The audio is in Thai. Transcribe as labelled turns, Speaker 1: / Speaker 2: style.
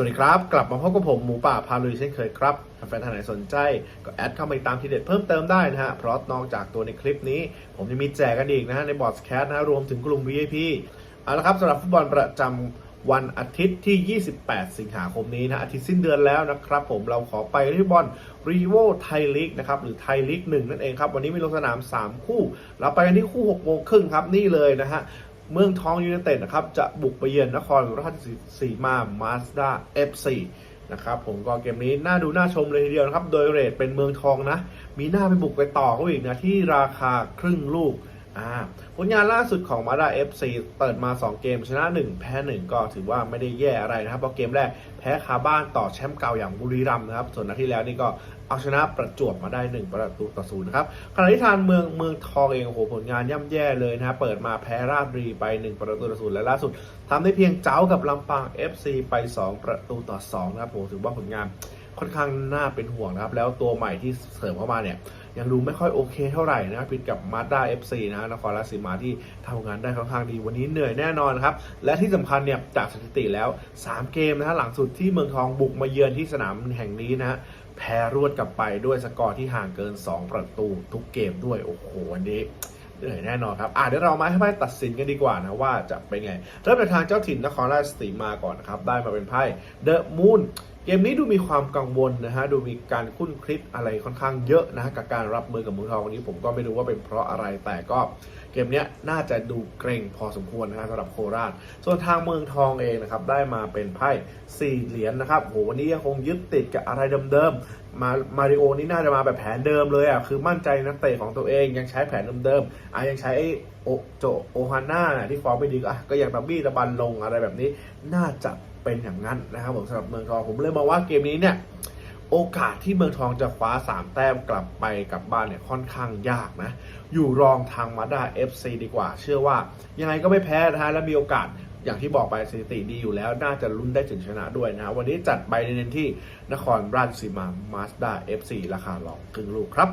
Speaker 1: สวัสดีครับ กลับมาพบกับผมหมูป่าพาลุยเช่นเคยครับถ้าแฟนท่านไหนสนใจก็แอดเข้าไปตามทีเด็ดเพิ่มเติมได้นะฮะ เพราะนอกจากตัวในคลิปนี้ ผมจะมีแจกกันอีกนะฮะ ในบอร์ดแคสนะะรวมถึงกลุ่ม VIP เอาละครับสำหรับฟุตบอลประจำวันอาทิตย์ที่ 28 สิงหาคมนี้นะ อาทิตย์สิ้นเดือนแล้วนะครับผมเราขอไปที่บอลรีโวไทยลีกนะครับหรือไทยลีกหนึ่งนั่นเองครับวันนี้มีลงสนาม 3 คู่ เราไปกันที่คู่6โมงครึ่งครับนี่เลยนะฮะ เมืองทองยูเนเต็ดนะครับจะบุกไปเยือนนครราชสีมามาสด้าเอฟซีนะครับผมก็เกมนี้น่าดูน่าชมเลยทีเดียวนะครับ โดยเรทเป็นเมืองทองนะ มีหน้าไปบุกไปต่อเขาอีกนะ ที่ราคาครึ่งลูก อ่าผลงานล่าสุดของมาดา FC เปิดมา 2 เกมชนะ 1 แพ้ 1 ก็ถือว่าไม่ได้แย่อะไรนะครับ เพราะเกมแรกแพ้คาบ้านต่อแชมป์เก่าอย่างบุรีรัมย์นะครับ ส่วนนัดที่แล้วนี่ก็เอาชนะประจวบมาได้ 1 ประตูต่อศูนย์นะครับขณะที่ทางเมืองเมืองทองเองโอ้โหผลงานย่ำแย่เลยนะเปิดมาแพ้ราชบุรีไป 1 ประตูต่อศูนย์และล่าสุดทำได้เพียงเจ้ากับลำปาง FC ไป 2 ประตูต่อ2นะครับผมถือว่าผลงาน ค่อนข้างน่าเป็นห่วงนะครับ แล้วตัวใหม่ที่เสริมเข้ามาเนี่ย ยังดูไม่ค่อยโอเคเท่าไหร่นะครับผิดกับมาด้า FC นะนครราชสีมาที่ทำงานได้ค่อนข้างดีวันนี้เหนื่อยแน่นอนครับ และที่สำคัญเนี่ยจากสถิติแล้ว 3 เกมนะฮะหลังสุดที่เมืองทองบุกมาเยือนที่สนามแห่งนี้นะฮะแพ้รวดกลับไปด้วยสกอร์ที่ห่างเกิน 2 ประตูทุกเกมด้วยโอ้โหวันนี้เหนื่อยแน่นอนครับ อะเดี๋ยวเรามาให้ไพ่ตัดสินกันดีกว่านะว่าจะเป็นไง เริ่มจากทางเจ้าถิ่นนครราชสีมาก่อนนะครับ ได้มาเป็นไพ่เดอะมูน เกมนี้ดูมีความกังวลนะฮะ ดูมีการคุ้นคลิดอะไรค่อนข้างเยอะนะฮะกับการรับมือกับเมืองทองวันนี้ผมก็ไม่รู้ว่าเป็นเพราะอะไรแต่ก็เกมนี้น่าจะดูเกรงพอสมควรนะฮะสำหรับโคราช ส่วนทางเมืองทองเองนะครับได้มาเป็นไพ่สี่เหรียญนะครับโหวันนี้ยังคงยึดติดกับอะไรเดิมๆมามาริโอนี่น่าจะมาแบบแผนเดิมเลยอะคือมั่นใจนักเตะของตัวเองยังใช้แผนเดิมๆอะยังใช้โอโจโอฮาน่าน่ะที่ฟอร์มไม่ดีก็อะก็ยังตะบี้ตะบันลงอะไรแบบนี้น่าจะ เป็นอย่างนั้นนะครับผมสำหรับเมืองทองผมเลยมองว่าเกมนี้เนี่ยโอกาสที่เมืองทองจะคว้า 3 แต้มกลับไปกลับบ้านเนี่ยค่อนข้างยากนะ อยู่รองทางมาด้า FC ดีกว่า เชื่อว่ายังไงก็ไม่แพ้นะฮะและมีโอกาสอย่างที่บอกไปสถิติดีอยู่แล้ว น่าจะลุ้นได้ถึงชนะด้วยนะ วันนี้จัดไปเน้นที่นครราชสีมามาสด้า FC ราคารองครึ่งลูกครับ